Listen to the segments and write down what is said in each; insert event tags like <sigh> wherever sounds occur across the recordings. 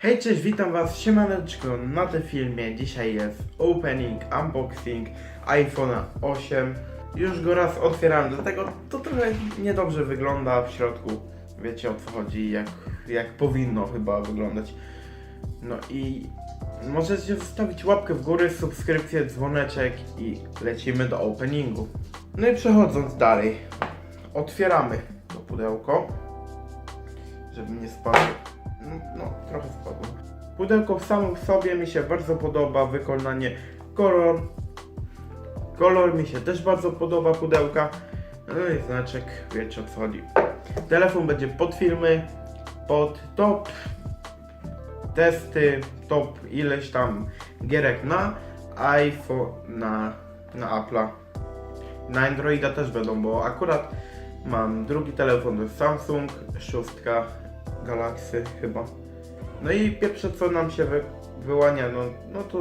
Hej, cześć, witam was, siemaneczko, na tym filmie dzisiaj jest opening, unboxing iPhone'a 8 Już go raz otwierałem, dlatego to trochę niedobrze wygląda w środku. Wiecie o co chodzi, jak, jak powinno chyba wyglądać. No i możecie zostawić łapkę w górę, subskrypcję, dzwoneczek i lecimy do openingu. No i przechodząc dalej, otwieramy to pudełko żeby nie spadło no, trochę spadło. Pudełko w samym sobie mi się bardzo podoba, wykonanie, kolor. Kolor mi się też bardzo podoba pudełka. No i znaczek, wiecie o co chodzi. Telefon będzie pod filmy, pod top testy, top ileś tam gierek na iPhone, na, na Apple'a. Na Androida też będą, bo akurat mam drugi telefon, to jest Samsung 6 galaksy chyba. No i pierwsze co nam się wy, wyłania, no, no to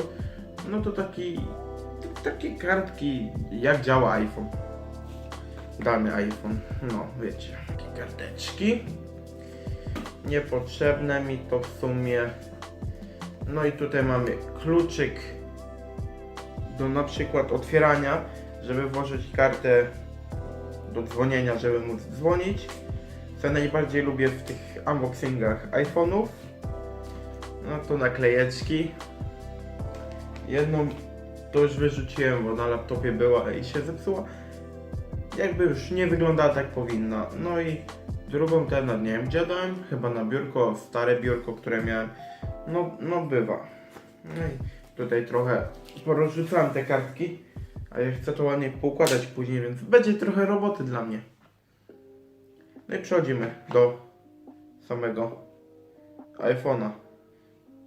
no to taki takie kartki jak działa iPhone. Dany iPhone, no wiecie, takie karteczki. Niepotrzebne mi to w sumie. No i tutaj mamy kluczyk do na przykład otwierania, żeby włożyć kartę do dzwonienia, żeby móc dzwonić. Co najbardziej lubię w tych unboxingach iPhone'ów. No to naklejeczki. Jedną to już wyrzuciłem, bo na laptopie była i się zepsuła. Jakby już nie wyglądała tak powinna. No i drugą też na nie wiem gdzie dałem, chyba na biurko, stare biurko, które miałem. No, no bywa. No i tutaj trochę porozrzucałem te kartki, a ja chcę to ładnie poukładać później, więc będzie trochę roboty dla mnie. No i przechodzimy do samego iPhone'a.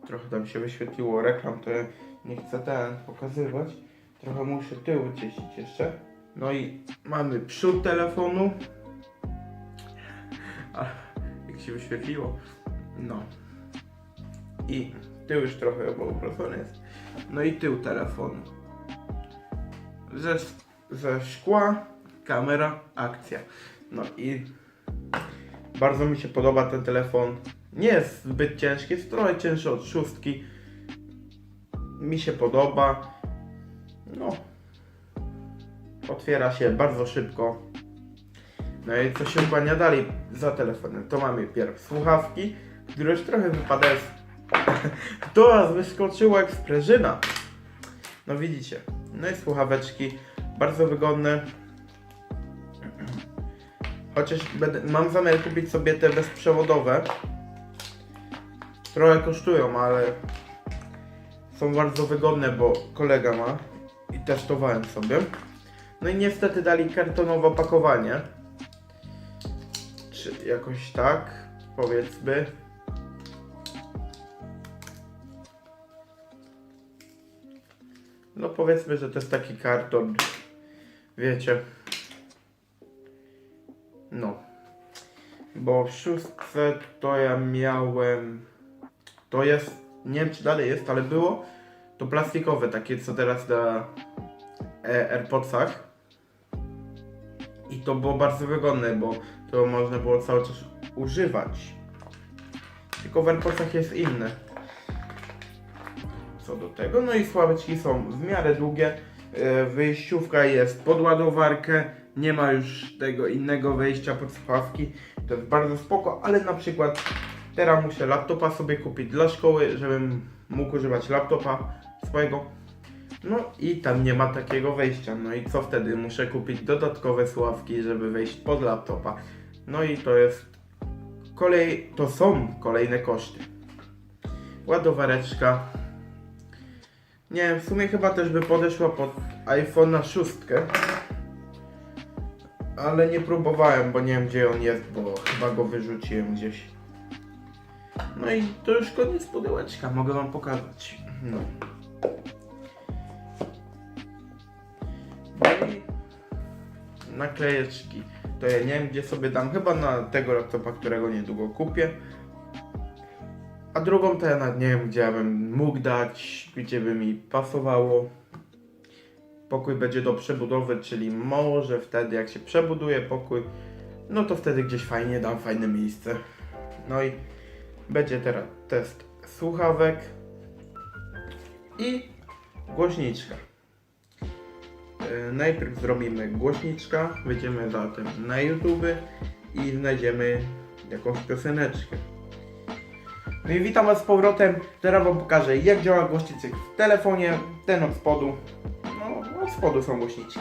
Trochę tam się wyświetliło reklam, to ja nie chcę ten pokazywać. Trochę muszę tył wyczyścić jeszcze. No i mamy przód telefonu. A, jak się wyświetliło. No. I tył już trochę obrodzony jest. No i tył telefonu. Ze, ze szkła, kamera, akcja. No i bardzo mi się podoba ten telefon. Nie jest zbyt ciężki, jest trochę cięższy od szóstki. Mi się podoba. No. Otwiera się bardzo szybko. No i co się ukłania dalej za telefonem? To mamy pierw słuchawki, które już trochę wypadają. z- <laughs> To nas wyskoczyło jak sprężyna. No widzicie. No i słuchaweczki bardzo wygodne. Chociaż będę, mam zamiar kupić sobie te bezprzewodowe. Trochę kosztują, ale są bardzo wygodne, bo kolega ma i testowałem sobie. No i niestety dali kartonowe opakowanie. Czy jakoś tak, powiedzmy. No powiedzmy, że to jest taki karton, wiecie. No. Bo w szóstce to ja miałem. To jest. Nie wiem czy dalej jest, ale było. To plastikowe, takie co teraz na e, AirPodsach. I to było bardzo wygodne, bo to można było cały czas używać. Tylko w AirPodsach jest inne. Co do tego. No i sławeczki są w miarę długie. E, Wyjściówka jest pod ładowarkę. Nie ma już tego innego wejścia pod słuchawki. To jest bardzo spoko, ale na przykład teraz muszę laptopa sobie kupić dla szkoły, żebym mógł używać laptopa swojego. No i tam nie ma takiego wejścia. No i co wtedy? Muszę kupić dodatkowe słuchawki, żeby wejść pod laptopa. No i to jest kolej, to są kolejne koszty. Ładowareczka. Nie w sumie chyba też by podeszła pod iPhone'a 6. Ale nie próbowałem, bo nie wiem gdzie on jest, bo chyba go wyrzuciłem gdzieś. No i to już koniec pudełeczka, mogę wam pokazać. No. No i naklejeczki. To ja nie wiem gdzie sobie dam, chyba na tego laptopa, którego niedługo kupię. A drugą to ja nie wiem gdzie ja bym mógł dać, gdzie by mi pasowało. Pokój będzie do przebudowy, czyli może wtedy jak się przebuduje pokój, no to wtedy gdzieś fajnie dam fajne miejsce. No i będzie teraz test słuchawek i głośniczka. E, Najpierw zrobimy głośniczka, wejdziemy zatem na YouTube i znajdziemy jakąś pioseneczkę. No i witam Was z powrotem. Teraz Wam pokażę jak działa głośniczek w telefonie. Ten od spodu. Od spodu są głośniczki.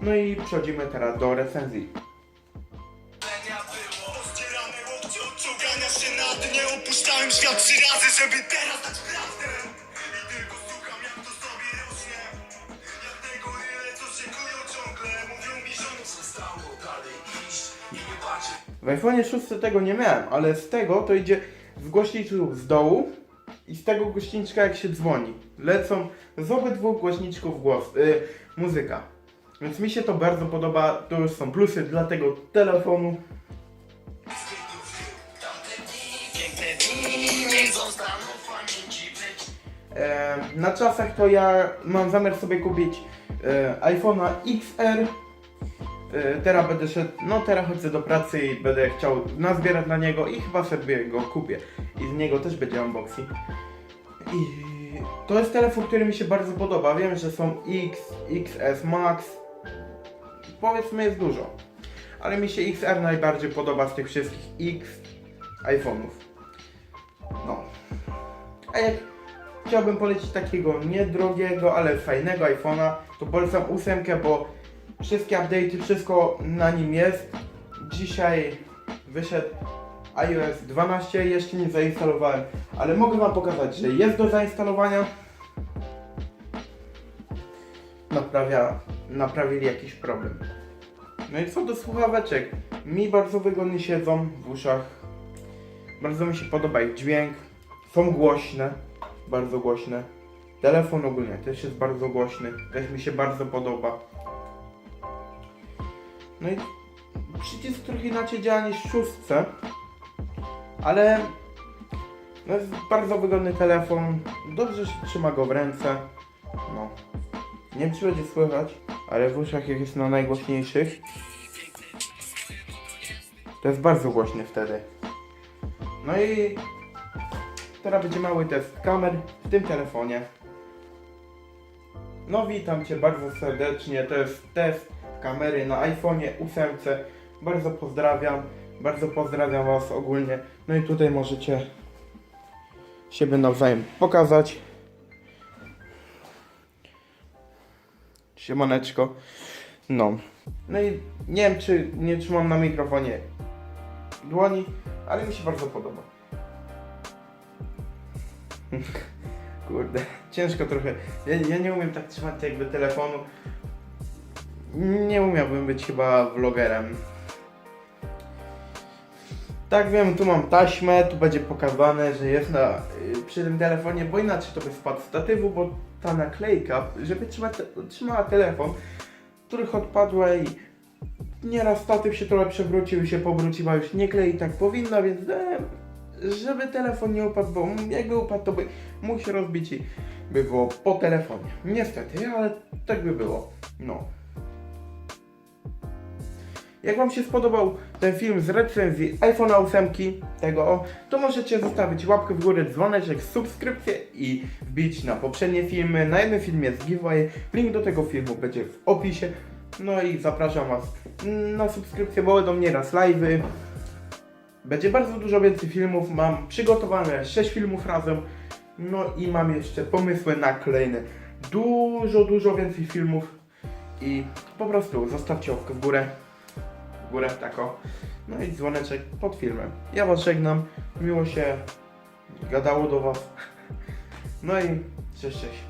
No i przechodzimy teraz do recenzji. Rozdzierane łokcie od czołgania się na dnie. Opuszczałem świat trzy razy, żeby teraz dać prawdę. I tylko słucham jak to sobie rośnie. Jak te goryle, co szykują ciągle. Mówią mi, że nie przestało dalej iść. I nie patrzę. W iPhone 6 tego nie miałem, ale z tego to idzie z głośniczków z dołu i z tego głośniczka jak się dzwoni. Lecą z obydwu głośniczków głos, y, muzyka. Więc mi się to bardzo podoba, to już są plusy dla tego telefonu. E, na czasach to ja mam zamiar sobie kupić e, iPhone'a XR. E, teraz będę szedł, no teraz chodzę do pracy i będę chciał nazbierać na niego i chyba sobie go kupię. I z niego też będzie unboxing. I to jest telefon, który mi się bardzo podoba. Wiem, że są X, XS Max. Powiedzmy jest dużo. Ale mi się XR najbardziej podoba z tych wszystkich X iPhone'ów. No. A jak chciałbym polecić takiego niedrogiego, ale fajnego iPhone'a, to polecam ósemkę, bo wszystkie update'y, wszystko na nim jest. Dzisiaj wyszedł iOS 12, jeszcze nie zainstalowałem, ale mogę wam pokazać, że jest do zainstalowania. Naprawia, naprawili jakiś problem. No i co do słuchaweczek, mi bardzo wygodnie siedzą w uszach. Bardzo mi się podoba ich dźwięk. Są głośne, bardzo głośne. Telefon ogólnie też jest bardzo głośny, też mi się bardzo podoba. No i przycisk trochę inaczej działa niż w szóstce, ale no jest bardzo wygodny telefon, dobrze się trzyma go w ręce. No. Nie wiem czy będzie słychać, ale w uszach jak jest na najgłośniejszych, to jest bardzo głośny wtedy. No i teraz będzie mały test kamer w tym telefonie. No witam Cię bardzo serdecznie, to jest test kamery na iPhone'ie 8. Bardzo pozdrawiam, bardzo pozdrawiam Was ogólnie. No i tutaj możecie siebie nawzajem pokazać. Siemaneczko. No. No i nie wiem czy nie trzymam na mikrofonie dłoni, ale mi się bardzo podoba. <laughs> Kurde, ciężko trochę. Ja, ja nie umiem tak trzymać jakby telefonu. Nie umiałbym być chyba vlogerem. Tak wiem, tu mam taśmę, tu będzie pokazane, że jest na, y, przy tym telefonie, bo inaczej to by spadł statywu, bo ta naklejka, żeby trzymać, trzymała telefon, których odpadła i nieraz statyw się trochę przewrócił i się powróciła, już nie klei tak powinno, więc dałem, żeby telefon nie upadł, bo jakby upadł, to by mógł się rozbić i by było po telefonie. Niestety, ale tak by było. No. Jak Wam się spodobał ten film z recenzji iPhone 8 tego, o, to możecie zostawić łapkę w górę, dzwoneczek, subskrypcję i wbić na poprzednie filmy. Na jednym filmie jest giveaway, link do tego filmu będzie w opisie. No i zapraszam Was na subskrypcję, bo będą nieraz live'y. Będzie bardzo dużo więcej filmów, mam przygotowane 6 filmów razem. No i mam jeszcze pomysły na kolejne dużo, dużo więcej filmów. I po prostu zostawcie łapkę w górę górę tako. No i dzwoneczek pod filmem. Ja was żegnam. Miło się gadało do was. No i cześć, cześć.